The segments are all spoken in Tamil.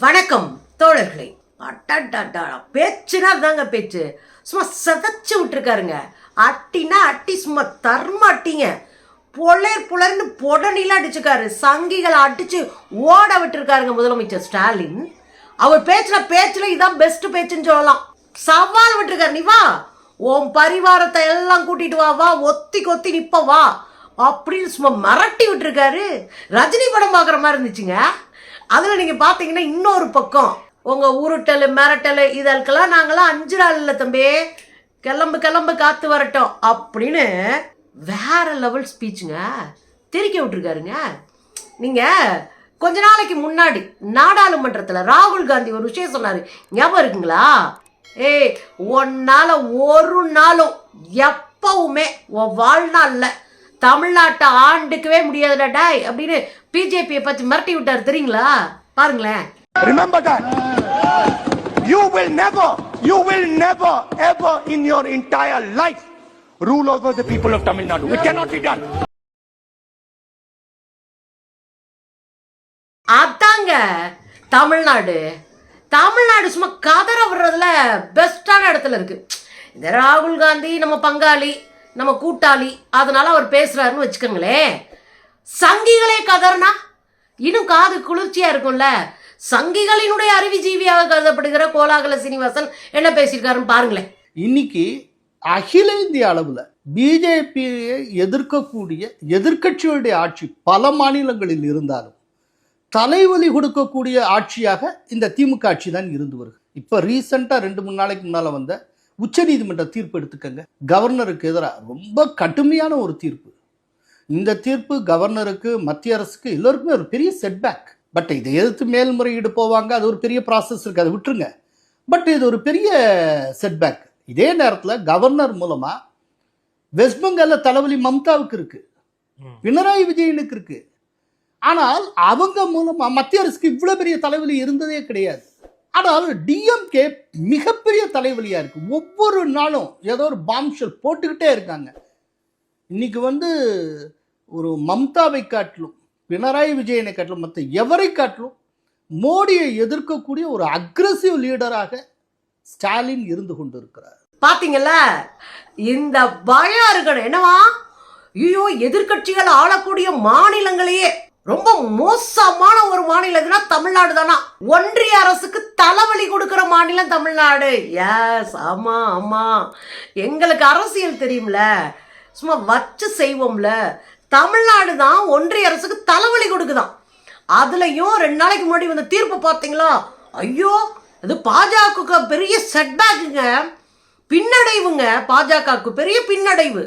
வணக்கம் தோழர்களே. அட்டா பேச்சுனா தாங்க பேச்சு. சும்மா சதச்சு விட்டுருக்காருங்க. அட்டினா அட்டி சும்மா தர்ம அட்டிங்க. பொலர் புலர்னு பொடனில அடிச்சுக்காரு. சங்கிகளை அடிச்சு ஓட விட்டுருக்காருங்க முதலமைச்சர் ஸ்டாலின். அவர் பேச்சுல பேச்சுல இதான் பெஸ்ட் பேச்சுன்னு சொல்லலாம். சவால் விட்டுருக்காரு. நீ வா. உன் பரிவாரத்தை எல்லாம் கூட்டிட்டு வா வா. ஒத்தி கொத்தி நிப்ப வா. அப்படின்னு சும்மா மிரட்டி விட்டுருக்காரு. ரஜினி படம் பார்க்குற மாதிரி இருந்துச்சுங்க. அதில் நீங்கள் பார்த்தீங்கன்னா இன்னொரு பக்கம். உங்கள் உருட்டல் மிரட்டல் இதற்கெல்லாம் நாங்களாம் அஞ்சு நாள் இல்லை தம்பி. கிளம்பு கிளம்பு காத்து வரட்டும் அப்படின்னு வேற லெவல் ஸ்பீச்சுங்க தெரிக்க விட்டுருக்காருங்க. நீங்கள் கொஞ்ச நாளைக்கு முன்னாடி நாடாளுமன்றத்தில் ராகுல் காந்தி ஒரு விஷயம் சொன்னார். ஞாபகம் இருக்குங்களா? ஏய் உன்னால ஒரு நாளும் எப்பவுமே உன் வாழ்நாளில் தமிழ்நாட்டை ஆண்டுக்கவே முடியாதுடா டாய் அப்படின்னு பிஜேபியை பத்தி மிரட்டி விட்டார் தெரியுங்களா பாருங்களேன் that. You will never, you will never, ever in your entire life rule over the people of Tamil Nadu. It cannot be done. அதாங்க தமிழ்நாடு தமிழ்நாடு சும்மா கதற விடுறதுல பெஸ்டான இடத்துல இருக்கு இந்த ராகுல் காந்தி நம்ம பங்காளி நம்ம கூட்டாளி அதனால அவர் பேசுறாருன்னு வச்சுக்கோங்களேன். சங்கிகளே கதர்னா இன்னும் காது குளிர்ச்சியா இருக்கும்ல. சங்கிகளினுடைய அறிவுஜீவியாக கருதப்படுகிற கோலாகல சீனிவாசன் என்ன பேசியிருக்காருன்னு பாருங்களேன். இன்னைக்கு அகில இந்திய அளவில் பிஜேபியை எதிர்க்கக்கூடிய எதிர்க்கட்சிகளுடைய ஆட்சி பல மாநிலங்களில் இருந்தாலும் தலைவலி கொடுக்கக்கூடிய ஆட்சியாக இந்த திமுக ஆட்சி தான் இருந்து வருகிறது இப்போ ரீசெண்டாக ரெண்டு மூணு நாளைக்கு முன்னால் வந்த உச்சநீதிமன்ற தீர்ப்பு எடுத்துக்கங்க. கவர்னருக்கு எதிராக ரொம்ப கடுமையான ஒரு தீர்ப்பு. இந்த தீர்ப்பு கவர்னருக்கு மத்திய அரசுக்கு எல்லோருக்குமே ஒரு பெரிய செட்பேக் பட் இதை எதிர்த்து மேல்முறையீடு போவாங்க அது ஒரு பெரிய ப்ராசஸ் இருக்குது அதை விட்டுருங்க. பட் இது ஒரு பெரிய செட்பேக் இதே நேரத்தில் கவர்னர் மூலமாக வெஸ்ட் பெங்கால்ல தலைவலி மம்தாவுக்கு இருக்கு. பினராயி விஜயனுக்கு இருக்கு. ஆனால் அவங்க மூலமா மத்திய அரசுக்கு இவ்வளவு பெரிய தலைவலி இருந்ததே கிடையாது. ஆனால் டிஎம்கே மிகப்பெரிய தலைவலியாக இருக்குது ஒவ்வொரு நாளும் ஏதோ ஒரு பாம்ஷல் போட்டுக்கிட்டே இருக்காங்க. இன்னைக்கு வந்து ஒரு மம்தாவை காட்டிலும் பினராயி விஜயனை காட்டிலும் மற்ற எவரை காட்டிலும் மோடியை எதிர்க்கக்கூடிய ஒரு அக்ரசிவ் லீடராக ஸ்டாலின் இருந்து கொண்டிருக்கிறார். பாத்தீங்கல்ல? இந்த பயம் இருக்கணும் என்னவா? ஐயோ எதிர்க்கட்சிகள் ஆளக்கூடிய மாநிலங்களையே ரொம்ப மோசமான ஒரு மாநிலம் தமிழ்நாடு தானா? ஒன்றிய அரசுக்கு தலைவலி கொடுக்கிற மாநிலம் தமிழ்நாடு. எஸ் ஆமாம் ஆமாம் எங்களுக்கு அரசியல் தெரியும்ல. சும்மா வச்சு செய்வோம்ல. தமிழ்நாடு தான் ஒன்றிய அரசுக்கு தலைவலி கொடுக்குதான். அதுலேயும் ரெண்டு நாளைக்கு முன்னாடி வந்த தீர்ப்பு பார்த்தீங்களா? ஐயோ அது பாஜகவுக்கு பெரிய செட்பேக்குங்க பின்னடைவுங்க. பாஜகவுக்கு பெரிய பின்னடைவு.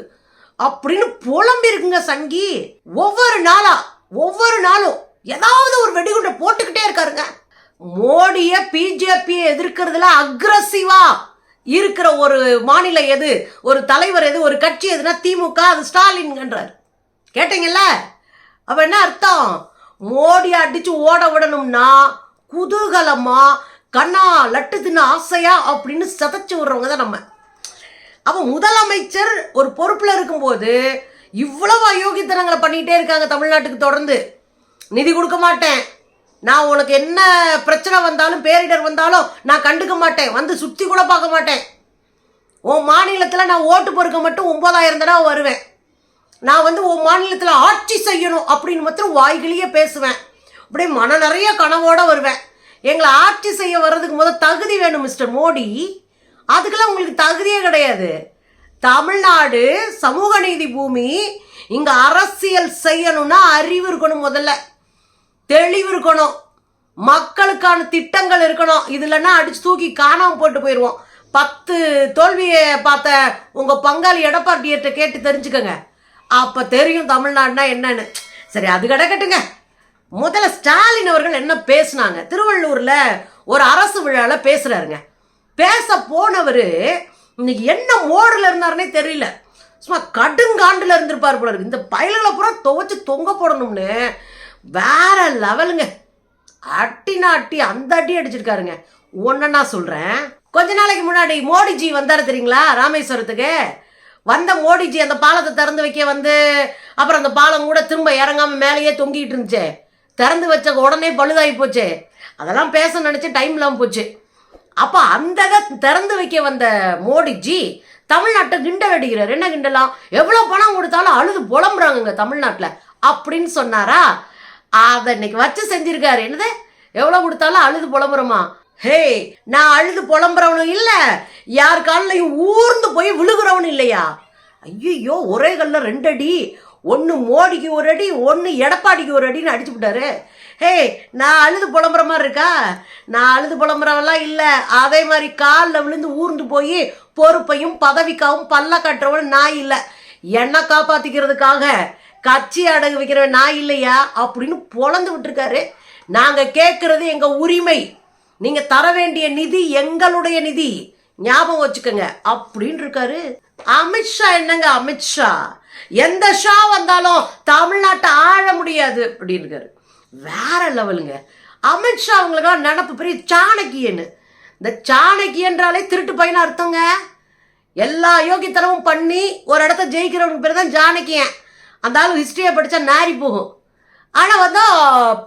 அப்படின்னு புலம்பி இருக்குங்க சங்கி. ஒவ்வொரு நாளாக ஒவ்வொரு நாளும் ஏதாவது ஒரு வெடிகுண்டை போட்டுக்கிட்டே இருக்காருங்க. மோடிய பிஜேபியை எதிர்க்கிறதுல அக்ரஸிவா இருக்கிற ஒரு மாநிலம் எது ஒரு தலைவர் எது ஒரு கட்சி எதுனா திமுக அது ஸ்டாலின்ன்றார் கேட்டீங்கல்ல? அப்ப என்ன அர்த்தம்? மோடி அடிச்சு ஓட விடணும்னா குதூகலமா கண்ணா லட்டு தின்ன ஆசையா அப்படின்னு சதைச்சு விடுறவங்க தான் நம்ம. அப்போ முதலமைச்சர் ஒரு பொறுப்பில் இருக்கும்போது இவ்வளவு அயோக்கியத்தனங்களை பண்ணிகிட்டே இருக்காங்க தமிழ்நாட்டுக்கு தொடர்ந்து. நிதி கொடுக்க மாட்டேன். நான் உனக்கு என்ன பிரச்சனை வந்தாலும் பேரிடர் வந்தாலும் நான் கண்டுக்க மாட்டேன். வந்து சுற்றி கூட பார்க்க மாட்டேன். உன் மாநிலத்தில் நான் ஓட்டு பொறுக்க மட்டும் ஒம்பதாயிரம் தடவை வருவேன். நான் வந்து உன் மாநிலத்தில் ஆட்சி செய்யணும் அப்படின்னு மாத்திரம் வாய்கிலேயே பேசுவேன். அப்படியே மன நிறைய கனவோடு வருவேன். எங்களை ஆட்சி செய்ய வர்றதுக்கு முதல் தகுதி வேணும் மிஸ்டர் மோடி. அதுக்கெல்லாம் உங்களுக்கு தகுதியே கிடையாது. தமிழ்நாடு சமூக நீதி பூமி இங்க அரசியல் செய்யணும்னா அறிவு இருக்கணும் முதல்ல. தெளிவு இருக்கணும். மக்களுக்கான திட்டங்கள் இருக்கணும். இதுலன்னா அடிச்சு தூக்கி காணாமல் போட்டு போயிடுவோம் பத்து தோல்வியை பார்த்த உங்க பங்காளி எடப்பாடியிட்ட கேட்டு தெரிஞ்சுக்கோங்க. அப்ப தெரியும் தமிழ்நாடுனா என்னன்னு. சரி அது கிடக்கட்டுங்க முதல்ல ஸ்டாலின் அவர்கள் என்ன பேசுனாங்க? திருவள்ளூர்ல ஒரு அரசு விழால பேசுறாருங்க. பேச போனவர் இன்னைக்கு என்ன மோடில் இருந்தாருன்னே தெரியல. சும்மா கடுங்காண்டில் இருந்திருப்பார் போல இருக்கு. இந்த பயல்களை பூரா துவைச்சு தொங்க போடணும்னு வேற லெவலுங்க. அட்டினா அட்டி அந்த அட்டி அடிச்சிருக்காருங்க. ஒன்னா சொல்கிறேன் கொஞ்ச நாளைக்கு முன்னாடி மோடிஜி வந்தார் தெரியுங்களா? ராமேஸ்வரத்துக்கு. வந்த மோடிஜி அந்த பாலத்தை திறந்து வைக்க வந்து அப்புறம் அந்த பாலம் கூட திரும்ப இறங்காம மேலேயே தொங்கிட்டு இருந்துச்சே. திறந்து வச்ச உடனே பழுதாகி போச்சு. அதெல்லாம் பேச நினச்சி டைம் இல்லாமல் போச்சு. அப்போ அந்த திறந்து வைக்க வந்த மோடிஜி தமிழ்நாட்டை கிண்டல் அடிக்கிறார் என்ன கிண்டலாம் எவ்வளோ பணம் கொடுத்தாலும் அழுது புலம்புறாங்க தமிழ்நாட்டில். அப்படின்னு சொன்னாரா? அதை இன்னைக்கு வச்சு செஞ்சிருக்காரு. என்னது? எவ்வளோ கொடுத்தாலும் அழுது புலம்புறோமா? ஹே நான் அழுது புலம்புறவனும் இல்லை. யார் காலையும் ஊர்ந்து போய் விழுகிறவனும் இல்லையா? ஐயோ ஒரே கல்ல ரெண்டடி. ஒன்று மோடிக்கு ஒரு அடி ஒன்று எடப்பாடிக்கு ஒரு அடின்னு அடிச்சு விட்டாரு. ஹே நான் அழுது புலம்புற மாதிரி இருக்கா? நான் அழுது புலம்புறவெல்லாம் இல்லை. அதே மாதிரி காலில் விழுந்து ஊர்ந்து போய் பொறுப்பையும் பதவிக்காகவும் பல்ல கட்டுறவன் நான் இல்லை. என்னை காப்பாற்றிக்கிறதுக்காக கட்சி அடகு வைக்கிறவன் நான் இல்லையா? அப்படின்னு பொழந்து விட்டுருக்காரு. நாங்கள் கேட்குறது எங்கள் உரிமை. நீங்கள் தர வேண்டிய நிதி எங்களுடைய நிதி. ஞாபகம் வச்சுக்கோங்க. அப்படின்னு இருக்காரு. அமித்ஷா என்னங்க அமித்ஷா? எந்த ஷா வந்தாலும் தமிழ்நாட்டை ஆழ முடியாது அப்படின்னு இருக்காரு வேற லெவலுங்க. அமித்ஷா அவங்களுக்கெல்லாம் நினப்பு பெரிய சாணக்கியன்னு இந்த சாணக்கியன்றாலே திருட்டு பையன் அர்த்தங்க. எல்லா யோகித்தனமும் பண்ணி ஒரு இடத்த ஜெயிக்கிறவனுக்கு பேர் தான் ஜானகியன். அந்த ஆள் ஹிஸ்டரியை படித்தா நாரி போகும். ஆனால் வந்து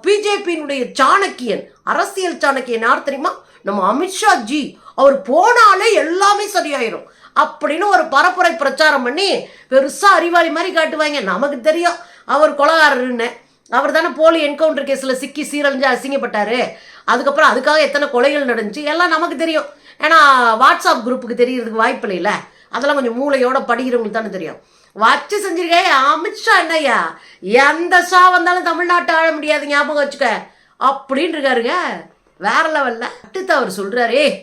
பிஜேபியினுடைய சாணக்கியன் அரசியல் சாணக்கியன் யார் தெரியுமா? நம்ம அமித்ஷா ஜி. அவர் போனாலே எல்லாமே சரியாயிரும். அப்படின்னு ஒரு பரப்புரை பிரச்சாரம் பண்ணி பெருசாக அறிவாளி மாதிரி காட்டுவாங்க. நமக்கு தெரியும். அவர் கொலகாரருன்னு அவர் தானே போலி என்கவுண்டர் கேஸில் சிக்கி சீரழிஞ்சு அசிங்கப்பட்டார். அதுக்கப்புறம் அதுக்காக எத்தனை கொலைகள் நடந்துச்சு? எல்லாம் நமக்கு தெரியும். ஏன்னா வாட்ஸ்அப் குரூப்புக்கு தெரியறதுக்கு வாய்ப்பு இல்லைல்ல அதெல்லாம் கொஞ்சம் மூளையோட படிக்கிறவங்களுக்கு தானே தெரியும். வச்சு செஞ்சிருக்கே அமித்ஷா என்னய்யா? எந்த ஷா வந்தாலும் தமிழ்நாட்டை ஆழ முடியாது ஞாபகம் வச்சுக்க. அப்படின்னு இருக்காருங்க. வேற லெவலில் அடுத்து அவர் சொல்கிறாரே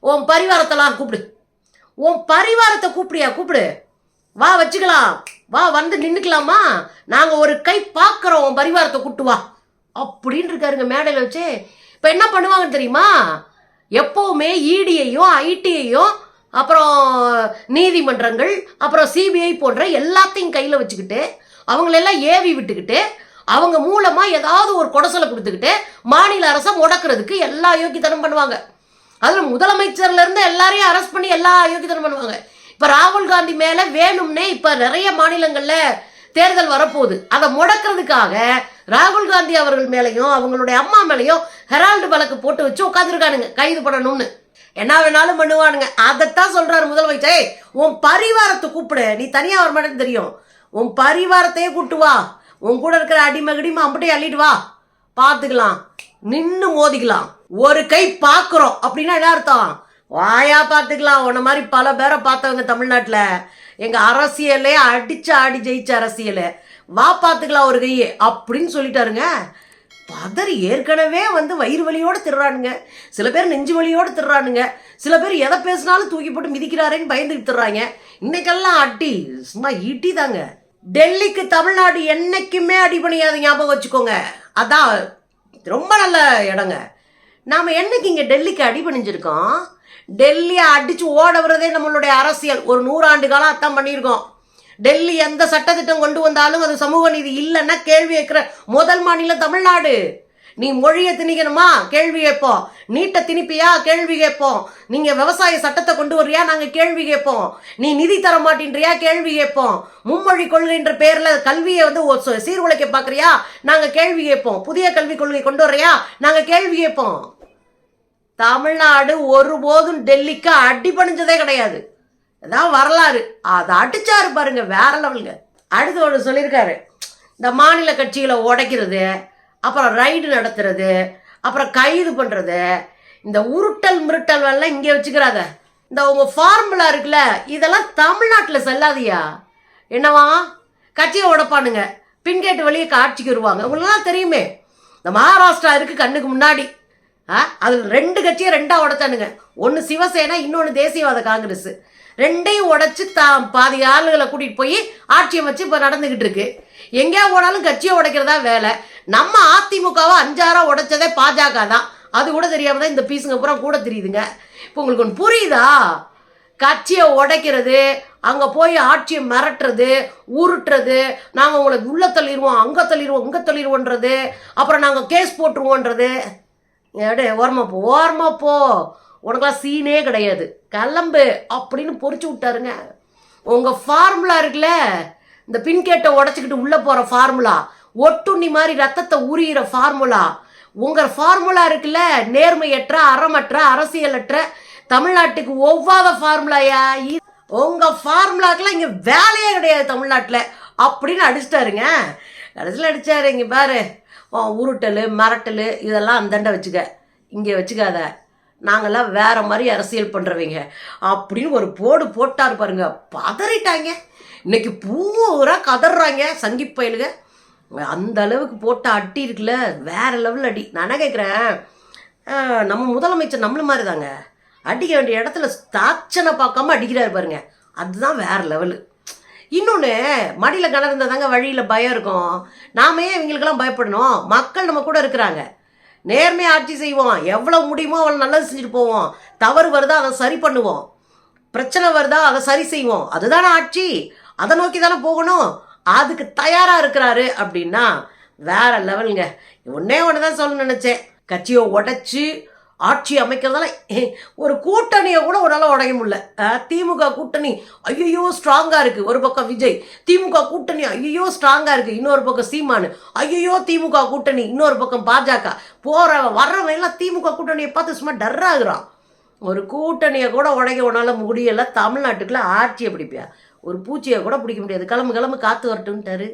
உன் பரிவாரத்தெல்லாம் கூப்பிடு. உன் பரிவாரத்தை கூப்பிடியா கூப்பிடு. வா வச்சுக்கலாம். வா வந்து நின்றுக்கலாமா நாங்கள் ஒரு கை பார்க்குறோம் உன் பரிவாரத்தை கூட்டு வா. அப்படின்னு இருக்காருங்க மேடையில் வச்சு. இப்போ என்ன பண்ணுவாங்க தெரியுமா? எப்போவுமே இடியையும் ஐடியையும் அப்புறம் நீதிமன்றங்கள் அப்புறம் சிபிஐ போன்ற எல்லாத்தையும் கையில் வச்சுக்கிட்டு அவங்களெல்லாம் ஏவி விட்டுக்கிட்டு அவங்க மூலமாக ஏதாவது ஒரு கொடசலை கொடுத்துக்கிட்டு மாநில அரசை முடக்கிறதுக்கு எல்லா யோக்கியத்தனம் பண்ணுவாங்க. அதில் முதலமைச்சர்ல இருந்து எல்லாரையும் அரெஸ்ட் பண்ணி எல்லா அயோக்கியத்தனம் பண்ணுவாங்க. இப்போ ராகுல் காந்தி மேலே வேணும்னே இப்போ நிறைய மாநிலங்களில் தேர்தல் வரப்போகுது. அதை முடக்கிறதுக்காக ராகுல் காந்தி அவர்கள் மேலேயும் அவங்களுடைய அம்மா மேலேயும் ஹெரால்டு வழக்கு போட்டு வச்சு உட்காந்துருக்கானுங்க கைது பண்ணணும்னு. என்ன வேணாலும் பண்ணுவானுங்க. அதைத்தான் சொல்கிறாரு முதலமைச்சர். உன் பரிவாரத்தை கூப்பிடு. நீ தனியாக வர மாட்டேன்னு தெரியும். உன் பரிவாரத்தையே கூப்பிட்டு வா. உன் கூட இருக்கிற அடிமகடிமா அப்படியே அள்ளிட்டு வா. பார்த்துக்கலாம். நின்று மோதிக்கலாம். ஒரு கை பார்க்குறோம் அப்படின்னா என்ன அர்த்தம்? வாயா பார்த்துக்கலாம். உன்ன மாதிரி பல பேரை பார்த்தவங்க தமிழ்நாட்டில். எங்கள் அரசியலே அடிச்சு ஆடி ஜெயிச்ச அரசியல். வா பார்த்துக்கலாம் ஒரு கையே அப்படின்னு சொல்லிட்டாருங்க. பதர் ஏற்கனவே வந்து வயிறு வலியோடு திடுறானுங்க சில பேர் நெஞ்சு வலியோடு திருறானுங்க. சில பேர் எதை பேசினாலும் தூக்கி போட்டு மிதிக்கிறாரேன்னு பயந்துட்டு திருறாங்க. இன்னைக்கெல்லாம் அடி சும்மா ஈட்டி தாங்க. டெல்லிக்கு தமிழ்நாடு என்னைக்குமே அடிபணியாது ஞாபகம் வச்சுக்கோங்க. அதான் ரொம்ப நல்ல இடங்க. நாம் என்னைக்கு இங்கே டெல்லிக்கு அடிபணிஞ்சிருக்கோம்? டெல்லியை அடித்து ஓட விடுறதே நம்மளுடைய அரசியல். ஒரு நூறாண்டு காலம் அத்தான் பண்ணியிருக்கோம். டெல்லி எந்த சட்டத்திட்டம் கொண்டு வந்தாலும் அது சமூக நீதி இல்லைன்னா கேள்வி கேட்குற முதல் மாநிலம் தமிழ்நாடு. நீ மொழியை திணிக்கணுமா? கேள்வி கேட்போம். நீட்டை திணிப்பியா? கேள்வி கேட்போம். நீங்க விவசாய சட்டத்தை கொண்டு வர்றியா? நாங்க கேள்வி கேட்போம். நீ நிதி தர மாட்டேன்றியா? கேள்வி கேட்போம். மும்மொழி கொள்கைன்ற பேர்ல கல்வியை வந்து சீர்குலைக்க பாக்குறியா? நாங்க கேள்வி கேட்போம். புதிய கல்விக் கொள்கை கொண்டு வரையா நாங்க கேள்வி கேட்போம். தமிழ்நாடு ஒருபோதும் டெல்லிக்கு அடிபணிஞ்சதே கிடையாது. அதான் வரலாறு. அதை அடிச்சாரு பாருங்க வேற லெவலுங்க. அடுத்து ஒன்று சொல்லியிருக்காரு. இந்த மாநில கட்சிகளை உடைக்கிறது அப்புறம் ரைடு நடத்துறது அப்புறம் கைது பண்ணுறது இந்த உருட்டல் மிருட்டல் எல்லாம் இங்கே வச்சுக்கிறாங்க இந்த உங்க ஃபார்முலா இருக்குல்ல இதெல்லாம் தமிழ்நாட்டில் செல்லாதியா? என்னவா? கட்சியை உடப்பானுங்க. பின்கேட்டு வழியே காட்சிக்கு வருவாங்க. உங்களெல்லாம் தெரியுமே. இந்த மகாராஷ்டிரா இருக்கு கண்ணுக்கு முன்னாடி. ஆ அது ரெண்டு கட்சியை ரெண்டாக உடைச்சானுங்க. ஒன்று சிவசேனா இன்னொன்று தேசியவாத காங்கிரஸ். ரெண்டையும் உடைச்சு தா பாதி ஆளுகளை கூட்டிகிட்டு போய் ஆட்சியை வச்சு இப்போ நடந்துக்கிட்டு இருக்கு. எங்கேயா ஓடாலும் கட்சியை உடைக்கிறதா வேலை. நம்ம அதிமுகவை அஞ்சாரா உடைச்சதே பாஜக தான். அது கூட தெரியாம தான் இந்த பீஸுங்க பூரா கூட தெரியுதுங்க. இப்போ உங்களுக்கு ஒன்று புரியுதா? கட்சியை உடைக்கிறது அங்கே போய் ஆட்சியை மிரட்டுறது உருட்டுறது நாங்கள் உங்களை உள்ள தள்ளிடுவோம் அங்கே தள்ளிடுவோம் இங்கே தள்ளிடுவோன்றது அப்புறம் நாங்கள் கேஸ் போட்டுருவோன்றது. எடே ஓரமாக போ ஓரமாக போ. உனக்கெல்லாம் சீனே கிடையாது. கிளம்பு அப்படின்னு பொறிச்சு விட்டாருங்க. உங்கள் ஃபார்முலா இருக்குல்ல இந்த பின்கேட்டை உடச்சிக்கிட்டு உள்ளே போகிற ஃபார்முலா ஒட்டுண்ணி மாதிரி ரத்தத்தை உரியிற ஃபார்முலா உங்கள் ஃபார்முலா இருக்குல்ல நேர்மையற்ற அறமற்ற அரசியலற்ற தமிழ்நாட்டுக்கு ஒவ்வாத ஃபார்முலாயா உங்கள் உங்க ஃபார்முலாக்கெல்லாம் இங்க வேலையே கிடையாது தமிழ்நாட்டில் அப்படின்னு அடிச்சிட்டாருங்க. கடைசியில் அடிச்சாரு இங்க பாரு உருட்டல் மிரட்டல் இதெல்லாம் அந்தண்ட வச்சுக்க. இங்கே வச்சுக்காத. நாங்கள்லாம் வேற மாதிரி அரசியல் பண்ணுறவங்க அப்படின்னு ஒரு போடு போட்டார் பாருங்க. பதறிட்டாங்க. இன்னைக்கு பூரா கதறாங்க சங்கி பயலுங்க அந்த அளவுக்கு போட்ட அடி இருக்குல்ல வேற லெவல் அடி. நான் என்ன கேட்குறேன் நம்ம முதலமைச்சர் நம்மள மாதிரி தாங்க அடிக்க வேண்டிய இடத்துல தாச்சனை பார்க்காம அடிக்கிறாரு பாருங்க. அதுதான் வேற லெவலு. இன்னொன்று மடியில் கிணறு இருந்தால் தாங்க வழியில் பயம் இருக்கும். நாம ஏன் இவங்களுக்கெல்லாம் பயப்படணும்? மக்கள் நம்ம கூட இருக்கிறாங்க. நேர்மையாக ஆட்சி செய்வோம் எவ்வளோ முடியுமோ அவ்வளோ நல்லது செஞ்சுட்டு போவோம் தவறு வருதா அதை சரி பண்ணுவோம் பிரச்சனை வருதா அதை சரி செய்வோம் அதுதானே ஆட்சி. அதை நோக்கி தானே போகணும். அதுக்கு தயாராக இருக்கிறாரு அப்படின்னா வேற லெவலுங்க. ஒன்னே ஒன்று தான் சொல்ல நினச்சேன். கட்சியை உடைச்சு ஆட்சி அமைக்கிறதால ஒரு கூட்டணியை கூட உன்னால உடைய முடியல. திமுக கூட்டணி ஐயோ ஸ்ட்ராங்காக இருக்குது ஒரு பக்கம் விஜய் திமுக கூட்டணி ஐயோ ஸ்ட்ராங்காக இருக்குது இன்னொரு பக்கம் சீமானு. ஐயோ திமுக கூட்டணி இன்னொரு பக்கம் பாஜக. போகிற வர்றவன் எல்லாம் திமுக கூட்டணியை பார்த்து சும்மா டர்ராகிறான் ஒரு கூட்டணியை கூட உடைக்க உன்னால் முடியலை. தமிழ்நாட்டுக்குள்ள ஆட்சியை பிடிப்பியா? ஒரு பூச்சியை கூட பிடிக்க முடியாது. கிளம்பு கிளம்பு காற்று வரட்டுன்ட்டாரு